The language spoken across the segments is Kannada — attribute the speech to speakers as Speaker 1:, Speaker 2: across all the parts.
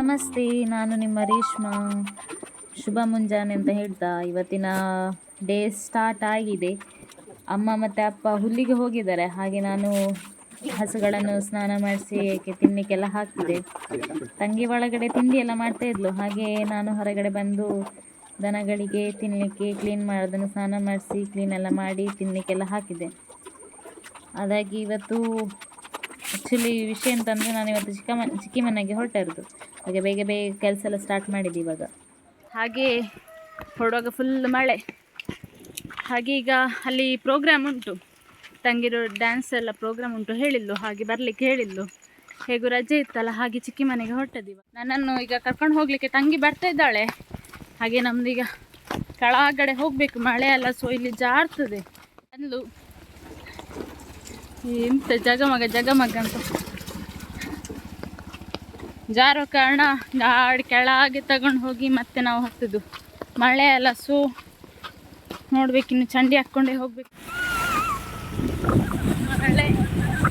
Speaker 1: ನಮಸ್ತೆ, ನಾನು ನಿಮ್ಮ ರೇಷ್ಮಾ. ಶುಭ ಮುಂಜಾನೆ ಅಂತ ಹೇಳ್ತಾ, ಇವತ್ತಿನ ಡೇ ಸ್ಟಾರ್ಟ್ ಆಗಿದೆ. ಅಮ್ಮ ಮತ್ತು ಅಪ್ಪ ಹುಲ್ಲಿಗೆ ಹೋಗಿದ್ದಾರೆ, ಹಾಗೆ ನಾನು ಹಸುಗಳನ್ನು ಸ್ನಾನ ಮಾಡಿಸಿ ಏಕೆ ತಿನ್ನಲಿಕ್ಕೆಲ್ಲ ಹಾಕಿದೆ ತಂಗಿ ಒಳಗಡೆ ತಿಂಡಿ ಎಲ್ಲ ಮಾಡ್ತಾ ಇದ್ಲು, ಹಾಗೆ ನಾನು ಹೊರಗಡೆ ಬಂದು ದನಗಳಿಗೆ ತಿನ್ನಲಿಕ್ಕೆ ಕ್ಲೀನ್ ಮಾಡೋದನ್ನು ಸ್ನಾನ ಮಾಡಿಸಿ ಕ್ಲೀನ್ ಎಲ್ಲ ಮಾಡಿ ತಿನ್ನಲಿಕ್ಕೆಲ್ಲ ಹಾಕಿದೆ ಅದಾಗಿ ಇವತ್ತು ಆ್ಯಕ್ಚುಲಿ ವಿಷಯ ಅಂತಂದರೆ ನಾನು ಇವತ್ತು ಚಿಕ್ಕ ಚಿಕ್ಕಿಮನೆಗೆ ಚಿಕ್ಕಿ ಮನೆಗೆ ಹೊರಟಿರೋದು ಹಾಗೆ ಬೇಗ ಬೇಗ ಕೆಲಸ ಎಲ್ಲ ಸ್ಟಾರ್ಟ್ ಮಾಡಿದ್ದು ಇವಾಗ. ಹಾಗೆ ಹೊರಡುವಾಗ ಫುಲ್ ಮಳೆ. ಹಾಗೆ ಈಗ ಅಲ್ಲಿ ಪ್ರೋಗ್ರಾಮ್ ಉಂಟು. ತಂಗಿರೋ ಡ್ಯಾನ್ಸ್ ಎಲ್ಲ ಪ್ರೋಗ್ರಾಮ್ ಉಂಟು ಹೇಳಿದ್ಲು, ಹಾಗೆ ಬರಲಿಕ್ಕೆ ಹೇಳಿದ್ಲು. ಹೇಗೂ ರಜೆ ಇತ್ತಲ್ಲ, ಹಾಗೆ ಚಿಕ್ಕಿ ಮನೆಗೆ ಹೊರಟದಿವ ನನ್ನನ್ನು ಈಗ ಕರ್ಕೊಂಡು ಹೋಗಲಿಕ್ಕೆ ತಂಗಿ ಬರ್ತಾ ಇದ್ದಾಳೆ. ಹಾಗೆ ನಮ್ದು ಈಗ ಕೆಳಗಡೆ ಹೋಗಬೇಕು, ಮಳೆ ಎಲ್ಲ ಸೊ ಇಲ್ಲಿ ಜಾರ್ತದೆ. ಅಂದ್ಲು. ಎಂತ ಜಗಮಗ ಜಗಮಗ ಅಂತ. ಜಾರೋ ಕಾರಣ ಗಾಡಿ ಕೆಳಗೆ ತಗೊಂಡು ಹೋಗಿ ಮತ್ತೆ ನಾವು ಹತ್ತದು ಮಳೆ ಅಲ್ಲ, ಸೊ ನೋಡ್ಬೇಕಿನ್ನು ಚಂಡಿ ಹಾಕ್ಕೊಂಡೇ ಹೋಗ್ಬೇಕು. ಮಳೆ.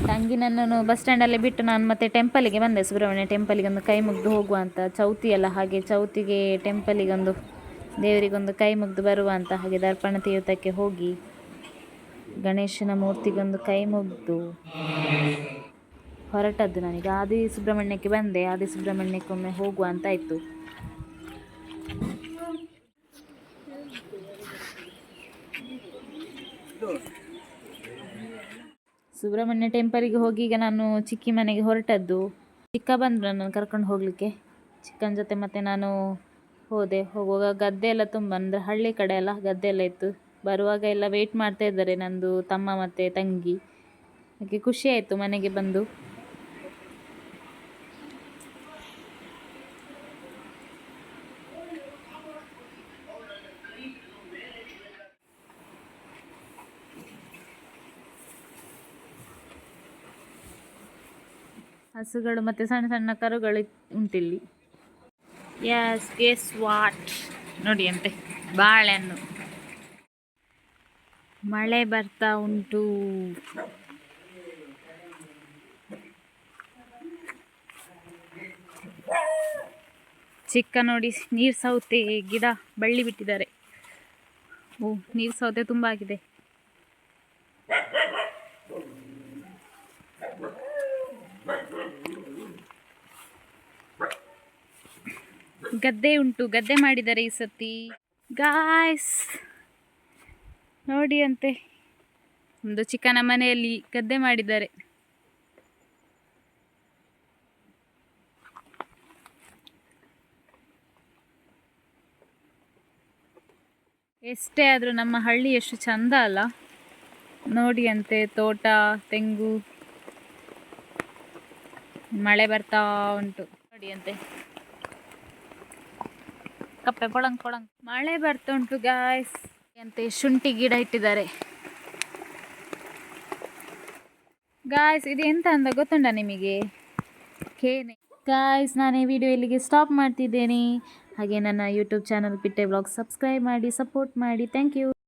Speaker 1: ತಂಗಿ ನನ್ನನ್ನು ಬಸ್ ಸ್ಟ್ಯಾಂಡಲ್ಲೇ ಬಿಟ್ಟು ನಾನು ಮತ್ತೆ ಟೆಂಪಲಿಗೆ ಬಂದೆ. ಸುಬ್ರಹ್ಮಣ್ಯ ಟೆಂಪಲಿಗೆ ಒಂದು ಕೈ ಮುಗಿದು ಹೋಗುವ ಅಂತ. ಚೌತಿ ಅಲ್ಲ, ಹಾಗೆ ಚೌತಿಗೆ ಟೆಂಪಲಿಗೊಂದು ದೇವರಿಗೊಂದು ಕೈ ಮುಗಿದು ಬರುವ ಅಂತ. ಹಾಗೆ ದರ್ಪಣ ತೀರ್ಥಕ್ಕೆ ಹೋಗಿ ಗಣೇಶನ ಮೂರ್ತಿಗೊಂದು ಕೈ ಮುಗಿದು ಹೊರಟದ್ದು ನನಗೆ. ಆದಿ ಸುಬ್ರಹ್ಮಣ್ಯಕ್ಕೆ ಬಂದೆ. ಆದಿ ಸುಬ್ರಹ್ಮಣ್ಯಕ್ಕೊಮ್ಮೆ ಹೋಗುವ ಅಂತ ಆಯಿತು. ಸುಬ್ರಹ್ಮಣ್ಯ ಟೆಂಪಲಿಗೆ ಹೋಗಿ ಈಗ ನಾನು ಚಿಕ್ಕಿ ಮನೆಗೆ ಹೊರಟದ್ದು. ಚಿಕ್ಕ ಬಂದರು ನನ್ನನ್ನು ಕರ್ಕೊಂಡು ಹೋಗಲಿಕ್ಕೆ. ಚಿಕ್ಕನ ಜೊತೆ ಮತ್ತೆ ನಾನು ಹೋದೆ. ಹೋಗುವಾಗ ಗದ್ದೆ ಎಲ್ಲ ತುಂಬ, ಅಂದರೆ ಹಳ್ಳಿ ಕಡೆ ಎಲ್ಲ ಗದ್ದೆ ಎಲ್ಲ ಇತ್ತು. ಬರುವಾಗ ಎಲ್ಲ ವೆಯ್ಟ್ ಮಾಡ್ತಾ ಇದ್ದಾರೆ ನಂದು ತಮ್ಮ ಮತ್ತು ತಂಗಿ. ಅದಕ್ಕೆ ಖುಷಿ ಆಯಿತು ಮನೆಗೆ ಬಂದು. ಹಸುಗಳು ಮತ್ತು ಸಣ್ಣ ಸಣ್ಣ ಕರುಗಳು ಉಂಟಿಲ್ಲಿ. ಯಸ್ ಗೆಸ್ ವಾಟ್ ನೋಡಿ ಅಂತೆ, ಬಾಳೆಹಣ್ಣು. ಮಳೆ ಬರ್ತಾ ಉಂಟು. ಚಿಕ್ಕ ನೋಡಿ ನೀರು ಸೌತೆ ಗಿಡ ಬಳ್ಳಿ ಬಿಟ್ಟಿದ್ದಾರೆ. ಓ ನೀರು ಸೌತೆ ತುಂಬ ಆಗಿದೆ. ಗದ್ದೆ ಉಂಟು, ಗದ್ದೆ ಮಾಡಿದ್ದಾರೆ ಈ ಸತಿ. ಗಾಯ್ಸ್ ನೋಡಿ ಅಂತೆ. ಒಂದು ಚಿಕ್ಕನ ಮನೆಯಲ್ಲಿ ಗದ್ದೆ ಮಾಡಿದ್ದಾರೆ. ಎಷ್ಟೇ ಆದರೂ ನಮ್ಮ ಹಳ್ಳಿ ಎಷ್ಟು ಚಂದ ಅಲ್ಲ? ನೋಡಿ ಅಂತೆ, ತೋಟ, ತೆಂಗು. ಮಳೆ ಬರ್ತಾ ಉಂಟು. ನೋಡಿ ಅಂತೆ. ಕಪ್ಪೆ ಕೊಳಂಗ್ ಕೊಳಂಗ್ ಮಳೆ ಬರ್ತಾ ಉಂಟು ಗಾಯ್ಸ್ ಅಂತೆ ಶುಂಠಿ ಗಿಡ ಇಟ್ಟಿದ್ದಾರೆ. ಗಾಯ್ಸ್ ಇದು ಎಂತ ಅಂತ ಗೊತ್ತುಂಟ ನಿಮಗೆ? ಕೇನೆ. ಗಾಯ್ಸ್ ನಾನೇ ವಿಡಿಯೋ ಇಲ್ಲಿಗೆ ಸ್ಟಾಪ್ ಮಾಡ್ತಿದ್ದೇನೆ. ಹಾಗೆ ನನ್ನ YouTube channel Pitte blog subscribe ಮಾಡಿ ಸಪೋರ್ಟ್ ಮಾಡಿ. Thank you